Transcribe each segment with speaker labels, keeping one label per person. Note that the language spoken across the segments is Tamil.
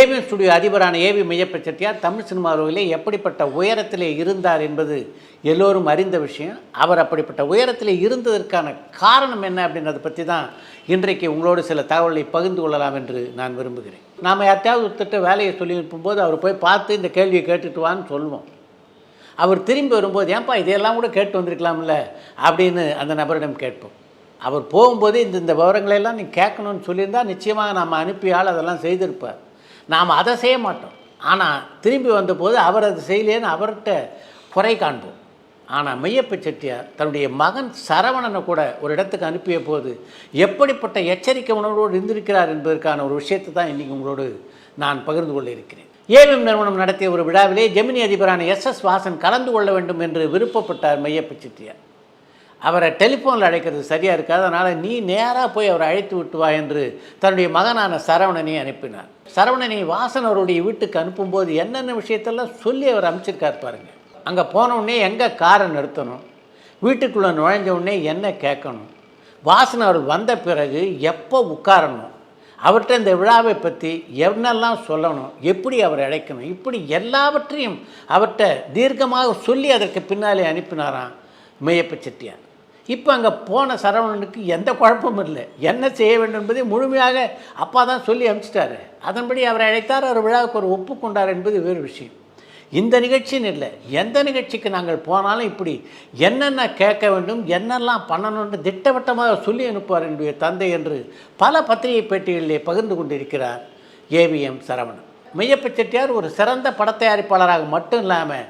Speaker 1: ஏவிஎம் ஸ்டுடியோ அதிபரான ஏவி மெய்யப்ப செட்டியார் தமிழ் சினிமாவிலே எப்படிப்பட்ட உயரத்திலே இருந்தார் என்பது எல்லோரும் அறிந்த விஷயம். அவர் அப்படிப்பட்ட உயரத்திலே இருந்ததற்கான காரணம் என்ன அப்படின்றத பற்றி தான் இன்றைக்கு உங்களோடு சில தகவல்களை பகிர்ந்து கொள்ளலாம் என்று நான் விரும்புகிறேன். நாம் யார்ட்டையாவது ஒருத்தட்ட வேலையை சொல்லி போது அவர் போய் பார்த்து இந்த கேள்வியை கேட்டுட்டு வான்னு சொல்லுவோம். அவர் திரும்பி வரும்போது ஏன்பா இதையெல்லாம் கூட கேட்டு வந்திருக்கலாம்ல? அப்படின்னு அந்த நபரிடம் கேட்போம். அவர் போகும்போது இந்த இந்த விவரங்களை எல்லாம் நீ கேட்கணும்னு சொல்லியிருந்தால் நிச்சயமாக நம்ம அனுப்பியால் அதெல்லாம் செய்திருப்பார். நாம் அதை செய்ய மாட்டோம். ஆனால் திரும்பி வந்தபோது அவர் அதை செய்யலேன்னு அவர்கிட்ட குறை காண்போம். ஆனால் மெய்யப்ப செட்டியார் தன்னுடைய மகன் சரவணனை கூட ஒரு இடத்துக்கு அனுப்பிய போது எப்படிப்பட்ட எச்சரிக்கை உணர்வோடு இருந்திருக்கிறார் என்பதற்கான ஒரு விஷயத்தை தான் இன்றைக்கி உங்களோடு நான் பகிர்ந்து கொள்ள இருக்கிறேன். ஏவிஎம் நிறுவனம் நடத்திய ஒரு விழாவிலே ஜெமினி அதிபரான எஸ் எஸ் வாசன் கலந்து கொள்ள வேண்டும் என்று விருப்பப்பட்டார் மையப்ப செட்டியார். அவரை டெலிஃபோனில் அழைக்கிறது சரியாக இருக்காது. அதனால் நீ நேராக போய் அவரை அழைத்து விட்டு வா என்று தன்னுடைய மகனான சரவணனை அனுப்பினார். சரவணனை வாசன் அவருடைய வீட்டுக்கு அனுப்பும்போது என்னென்ன விஷயத்தெல்லாம் சொல்லி அவர் அமைச்சிருக்கார் பாருங்கள் அங்கே போனவுடனே எங்கே காரை நிறுத்தணும்? வீட்டுக்குள்ளே நுழைஞ்ச உடனே என்ன கேட்கணும்? வாசன் அவர் வந்த பிறகு எப்போ உட்காரணும்? அவர்கிட்ட இந்த விழாவை பற்றி என்னெல்லாம் சொல்லணும்? எப்படி அவர் அழைக்கணும்? இப்படி எல்லாவற்றையும் அவர்கிட்ட தீர்க்கமாக சொல்லி அதற்கு பின்னாலே அனுப்பினாராம் மெய்யப்ப செட்டியார். இப்போ அங்கே போன சரவணனுக்கு எந்த குழப்பமும் இல்லை. என்ன செய்ய வேண்டும் என்பதை முழுமையாக அப்பா தான் சொல்லி அனுப்பிச்சிட்டாரு. அதன்படி அவரை அழைத்தார் அவர் விழாவுக்கு ஒரு ஒப்புக்கொண்டார் என்பது வேறு விஷயம். இந்த நிகழ்ச்சின்னு இல்லை. எந்த நிகழ்ச்சிக்கு நாங்கள் போனாலும் இப்படி என்னென்ன கேட்க வேண்டும் என்னெல்லாம் பண்ணணும்னு திட்டவட்டமாக சொல்லி அனுப்புவார் என்னுடைய தந்தை என்று பல பத்திரிகை பேட்டிகளிலே பகிர்ந்து கொண்டிருக்கிறார் ஏவிஎம் சரவணன். மெய்யப்ப செட்டியார் ஒரு சிறந்த படத்தயாரிப்பாளராக மட்டும் இல்லாமல்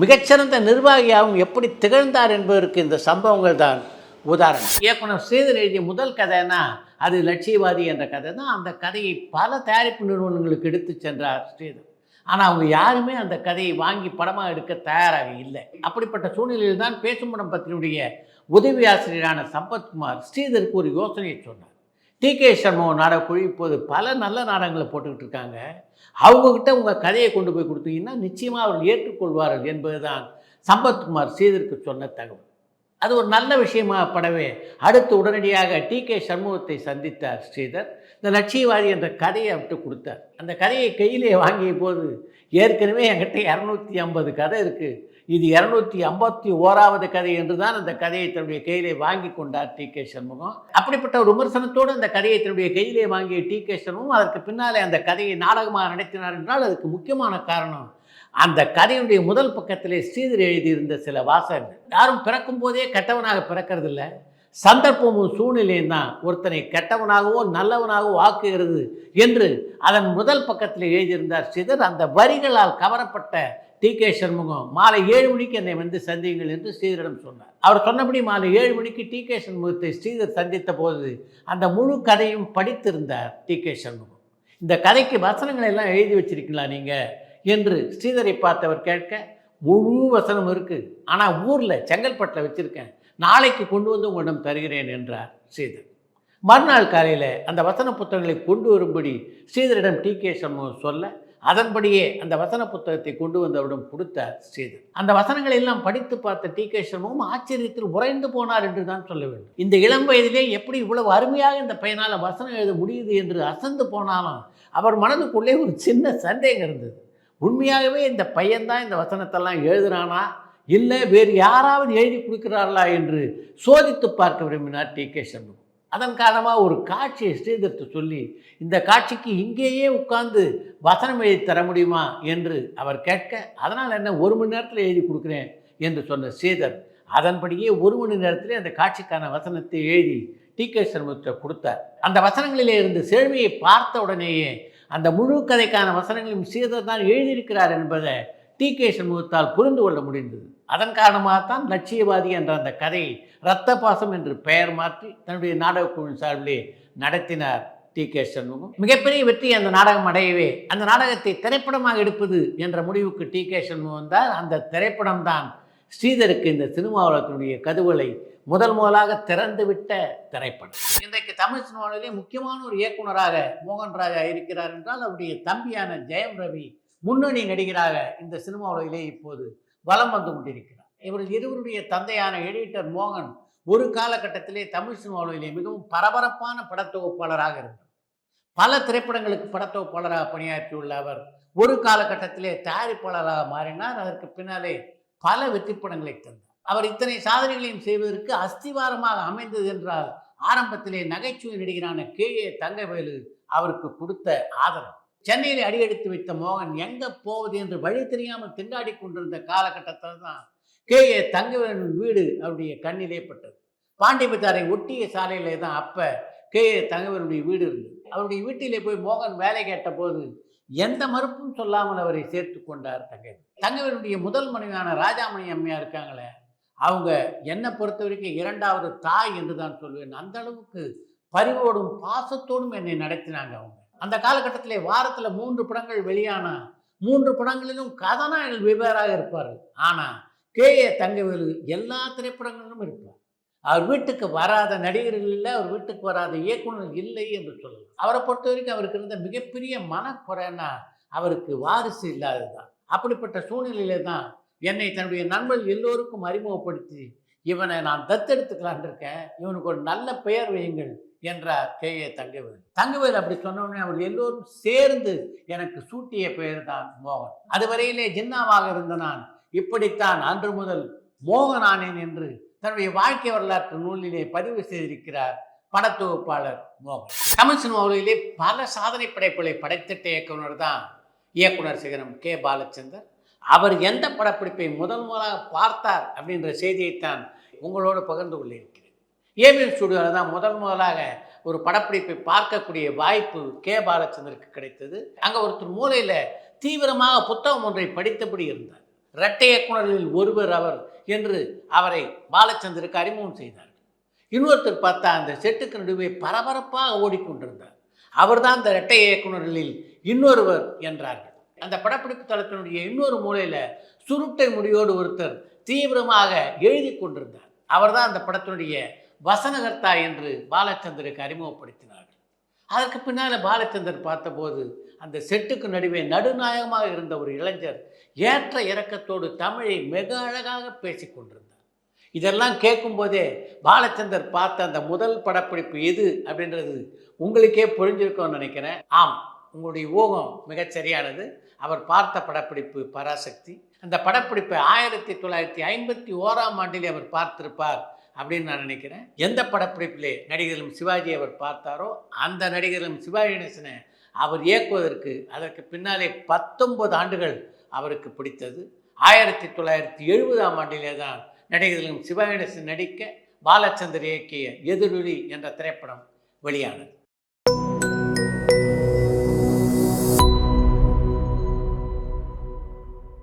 Speaker 1: மிகச்சிறந்த நிர்வாகியாகவும் எப்படி திகழ்ந்தார் என்பதற்கு இந்த சம்பவங்கள் தான் உதாரணம். இயக்குனர் ஸ்ரீதர் எழுதிய முதல் கதைனா அது லட்சியவாதி என்ற கதை தான் அந்த கதையை பல தயாரிப்பு நிறுவனங்களுக்கு எடுத்து சென்றார் ஸ்ரீதர். ஆனால் அவங்க யாருமே அந்த கதையை வாங்கி படமாக எடுக்க தயாராக இல்லை. அப்படிப்பட்ட சூழ்நிலையில் தான் பேசும் படம் பத்தினுடைய உதவி ஆசிரியரான சம்பத்குமார் ஸ்ரீதருக்கு ஒரு யோசனையை சொன்னார். டி கே சர்மா நாடகக்குழு இப்போது பல நல்ல நாடகங்களை போட்டுக்கிட்டு இருக்காங்க. அவங்கக்கிட்ட உங்கள் கதையை கொண்டு போய் கொடுத்தீங்கன்னா நிச்சயமாக அவர்கள் ஏற்றுக்கொள்வார்கள் என்பதுதான் சம்பத்குமார் சீதருக்கு சொன்ன தகவல். அது ஒரு நல்ல விஷயமாக படவே. அடுத்து உடனடியாக டி கே சண்முகத்தை சந்தித்தார் ஸ்ரீதர். இந்த லட்சியவாதி என்ற கதையை அவர்கிட்ட கொடுத்தார். அந்த கதையை கையிலே வாங்கிய போது ஏற்கனவே என்கிட்ட இரநூத்தி ஐம்பது கதை இருக்குது இது இரநூத்தி ஐம்பத்தி ஓராவது கதை என்று தான் அந்த கதையை தன்னுடைய கையிலே வாங்கி கொண்டார் டி கே சண்முகம். அப்படிப்பட்ட ஒரு விமர்சனத்தோடு அந்த கதையை தன்னுடைய கையிலே வாங்கிய டி கே சண்முகம் அதற்கு பின்னாலே அந்த கதையை நாடகமாக நடத்தினார் என்றால் அதுக்கு முக்கியமான காரணம் அந்த கதையுடைய முதல் பக்கத்திலே ஸ்ரீதர் எழுதியிருந்த சில வாசகங்கள். யாரும் பிறக்கும் போதே கெட்டவனாக பிறக்கறதில்ல. சந்தர்ப்பமும் சூழ்நிலையும் தான் ஒருத்தனை கெட்டவனாகவோ நல்லவனாகவோ ஆக்குகிறது என்று அதன் முதல் பக்கத்தில் எழுதியிருந்தார் ஸ்ரீதர். அந்த வரிகளால் கவரப்பட்ட டி. கே. சண்முகம் மாலை ஏழு மணிக்கு என்னை வந்து சந்தியுங்கள் என்று ஸ்ரீதரிடம் சொன்னார். அவர் சொன்னபடி மாலை ஏழு மணிக்கு டி. கே. சண்முகத்தை ஸ்ரீதர் சந்தித்த போது அந்த முழு கதையும் படித்திருந்தார் டி. கே. சண்முகம். இந்த கதைக்கு வசனங்களை எல்லாம் எழுதி வச்சிருக்கீங்களா நீங்கள் என்று ஸ்ரீதரை பார்த்தவர் கேட்க முழு வசனம் இருக்குது ஆனால் ஊரில் செங்கல்பட்டில் வச்சுருக்கேன். நாளைக்கு கொண்டு வந்து உங்களிடம் தருகிறேன் என்றார் ஸ்ரீதர். மறுநாள் காலையில் அந்த வசன புத்தகங்களை கொண்டு வரும்படி ஸ்ரீதரிடம் டி. கே. சண்முகம் சொல்ல அதன்படியே அந்த வசன புத்தகத்தை கொண்டு வந்தவரிடம் கொடுத்தார் ஸ்ரீதர். அந்த வசனங்களை எல்லாம் படித்து பார்த்த டி. கே. சண்முகம் ஆச்சரியத்தில் உறைந்து போனார் என்று தான் சொல்ல வேண்டும். இந்த இளம் வயதிலே எப்படி இவ்வளவு அருமையாக இந்த பையனால் வசனம் எழுத முடியுது என்று அசந்து போனாலும் அவர் மனதுக்குள்ளே ஒரு சின்ன சந்தேகம் இருந்தது. உண்மையாகவே இந்த பையன்தான் இந்த வசனத்தெல்லாம் எழுதுகிறானா இல்லை வேறு யாராவது எழுதி கொடுக்கிறார்களா என்று சோதித்து பார்க்க விரும்பினார் டி. கே. சண்முகம். அதன் காரணமாக ஒரு காட்சியை ஸ்ரீதர்த்து சொல்லி இந்த காட்சிக்கு இங்கேயே உட்கார்ந்து வசனம் எழுதி தர முடியுமா என்று அவர் கேட்க அதனால் என்ன ஒரு மணி நேரத்தில் எழுதி கொடுக்குறேன் என்று சொன்ன ஸ்ரீதர் அதன்படியே ஒரு மணி நேரத்திலே அந்த காட்சிக்கான வசனத்தை எழுதி டி. கே. சண்முகத்தை கொடுத்தார். அந்த வசனங்களிலே இருந்து செழுமையை பார்த்த உடனேயே அந்த முழு கதைக்கான வசனங்களையும் ஸ்ரீதர் தான் எழுதியிருக்கிறார் என்பதை டி கே சண்முகத்தால் புரிந்து கொள்ள முடிந்தது. அதன் காரணமாகத்தான் லட்சியவாதி என்ற அந்த கதையை இரத்த பாசம் என்று பெயர் மாற்றி தன்னுடைய நாடகக்குழு சார்பிலே நடத்தினார் டி கே சண்முகம். மிகப்பெரிய வெற்றி அந்த நாடகம் அடையவே அந்த நாடகத்தை திரைப்படமாக எடுப்பது என்ற முடிவுக்கு டி கே சண்முகம் தான் அந்த திரைப்படம் தான் ஸ்ரீதருக்கு இந்த சினிமா உலகத்தினுடைய கதவுகளை முதல் முதலாக திறந்துவிட்ட திரைப்படம். இன்றைக்கு தமிழ் சினிமாவிலே முக்கியமான ஒரு இயக்குனராக மோகன் ராஜா இருக்கிறார் என்றால் அவருடைய தம்பியான ஜெயம் ரவி முன்னணி நடிகராக இந்த சினிமா உலகிலே இப்போது வலம் வந்து கொண்டிருக்கிறார். இவர்கள் இருவருடைய தந்தையான எடிட்டர் மோகன் ஒரு காலகட்டத்திலே தமிழ் சினிமா உலகிலே மிகவும் பரபரப்பான படத்தொகுப்பாளராக இருந்தார். பல திரைப்படங்களுக்கு படத்தொகுப்பாளராக பணியாற்றியுள்ள அவர் ஒரு காலகட்டத்திலே தயாரிப்பாளராக மாறினார். அதற்கு பின்னாலே பல வெற்றி படங்களை தந்தார். அவர் இத்தனை சாதனைகளையும் செய்வதற்கு அஸ்திவாரமாக அமைந்தது என்றால் ஆரம்பத்திலே நகைச்சுவை நடிகரான கே. ஏ. தங்கவேலு அவருக்கு கொடுத்த ஆதரவு. சென்னையில் அடியெடுத்து வைத்த மோகன் எங்க போவது என்று வழி தெரியாமல் திண்டாடி கொண்டிருந்த காலகட்டத்தில் தான் கே. ஏ. தங்கவேலன் வீடு அவருடைய கண்ணிலே பட்டது. பாண்டிபத்தாரை ஒட்டிய சாலையிலே தான் அப்போ கே. ஏ. தங்கவேலுடைய வீடு இருந்தது. அவருடைய வீட்டிலே போய் மோகன் வேலை கேட்டபோது எந்த மறுப்பும் சொல்லாமல் அவரை சேர்த்து கொண்டார் தங்கவேல் தங்கவேலுடைய முதல் மனைவியான ராஜாமணி அம்மையா இருக்காங்களே அவங்க என்னை பொறுத்த வரைக்கும் இரண்டாவது தாய் என்று தான் சொல்வேன். அந்த அளவுக்கு பரிவோடும் பாசத்தோடும் என்னை நடத்தினாங்க அவங்க. அந்த காலகட்டத்திலே வாரத்தில் மூன்று படங்கள் வெளியான மூன்று படங்களிலும் கதாநாயகர்கள் வெவ்வேறாக இருப்பார்கள். ஆனால் கே ஏ தங்கவேலு எல்லா திரைப்படங்களிலும் இருப்பார். அவர் வீட்டுக்கு வராத நடிகர்கள் இல்லை அவர் வீட்டுக்கு வராத இயக்குனர் இல்லை என்று சொல்லலாம். அவரை பொறுத்த வரைக்கும் அவருக்கு இருந்த மிகப்பெரிய மனக்குறைன்னா அவருக்கு வாரிசு இல்லாததுதான். அப்படிப்பட்ட சூழ்நிலையில தான் என்னை தன்னுடைய நண்பர்கள் எல்லோருக்கும் அறிமுகப்படுத்தி இவனை நான் தத்தெடுத்துக்கலான் இருக்கேன். இவனுக்கு ஒரு நல்ல பெயர் வையுங்கள் என்றார் கே. ஏ. தங்கவேல். தங்கவேல் அப்படி சொன்னோடனே அவர் எல்லோரும் சேர்ந்து எனக்கு சூட்டிய பெயர் தான் மோகன். அதுவரையிலே ஜின்னாவாக இருந்த நான் இப்படித்தான் அன்று முதல் மோகனானேன் என்று தன்னுடைய வாழ்க்கை வரலாற்று நூலிலே பதிவு செய்திருக்கிறார் படத்தொகுப்பாளர் மோகன். தமிழ் சினிமாவிலே பல சாதனை படைப்புகளை படைத்திட்ட இயக்குனர் தான் இயக்குனர் சிகரம் கே. பாலச்சந்தர். அவர் எந்த படப்பிடிப்பை முதல் முதலாக பார்த்தார் அப்படின்ற செய்தியைத்தான் உங்களோடு பகிர்ந்து கொள்ளியிருக்கிறேன் ஏபிஎம் ஸ்டுடியோவில் தான் முதல் முதலாக ஒரு படப்பிடிப்பை பார்க்கக்கூடிய வாய்ப்பு கே. பாலச்சந்தருக்கு கிடைத்தது. அங்கே ஒருத்தர் மூலையில் தீவிரமாக புத்தகம் ஒன்றை படித்தபடி இருந்தார். இரட்டை இயக்குநர்களில் ஒருவர் அவர் என்று அவரை பாலச்சந்தருக்கு அறிமுகம் செய்தார். இன்னொருத்தர் பார்த்தா அந்த செட்டுக்கு நடுவே பரபரப்பாக ஓடிக்கொண்டிருந்தார். அவர்தான் அந்த இரட்டை இயக்குநர்களில் இன்னொருவர் என்றார்கள். அந்த படப்பிடிப்பு தளத்தினுடைய இன்னொரு மூலையில் சுருட்டை முடியோடு ஒருத்தர் தீவிரமாக எழுதி கொண்டிருந்தார். அவர்தான் அந்த படத்தினுடைய வசனகர்த்தா என்று பாலச்சந்தருக்கு அறிமுகப்படுத்தினார்கள். அதற்கு பின்னால் பாலச்சந்தர் பார்த்தபோது அந்த செட்டுக்கு நடுவே நடுநாயகமாக இருந்த ஒரு இளைஞர் ஏற்ற இறக்கத்தோடு தமிழை மிக அழகாக பேசி கொண்டிருந்தார். இதெல்லாம் கேட்கும்போதே பாலச்சந்தர் பார்த்த அந்த முதல் படப்பிடிப்பு எது அப்படின்றது உங்களுக்கே புரிஞ்சிருக்கும்னு நினைக்கிறேன். ஆம் உங்களுடைய ஊகம் மிகச்சரியானது அவர் பார்த்த படப்பிடிப்பு பராசக்தி. அந்த படப்பிடிப்பை ஆயிரத்தி தொள்ளாயிரத்தி ஐம்பத்தி ஓராம் ஆண்டிலே அவர் பார்த்திருப்பார். அப்படின்னு நான் நினைக்கிறேன். எந்த படப்பிடிப்பிலே நடிகர்களும் சிவாஜி அவர் பார்த்தாரோ அந்த நடிகர்களும் சிவாஜி கணேசனை அவர் இயக்குவதற்கு அதற்கு பின்னாலே பத்தொன்பது ஆண்டுகள் அவருக்கு பிடித்தது. ஆயிரத்தி தொள்ளாயிரத்தி எழுபதாம் ஆண்டிலே தான் நடிகர்களும் சிவாஜி கணேசன் நடிக்க பாலச்சந்தர் இயக்கிய எதிரொலி என்ற திரைப்படம் வெளியானது.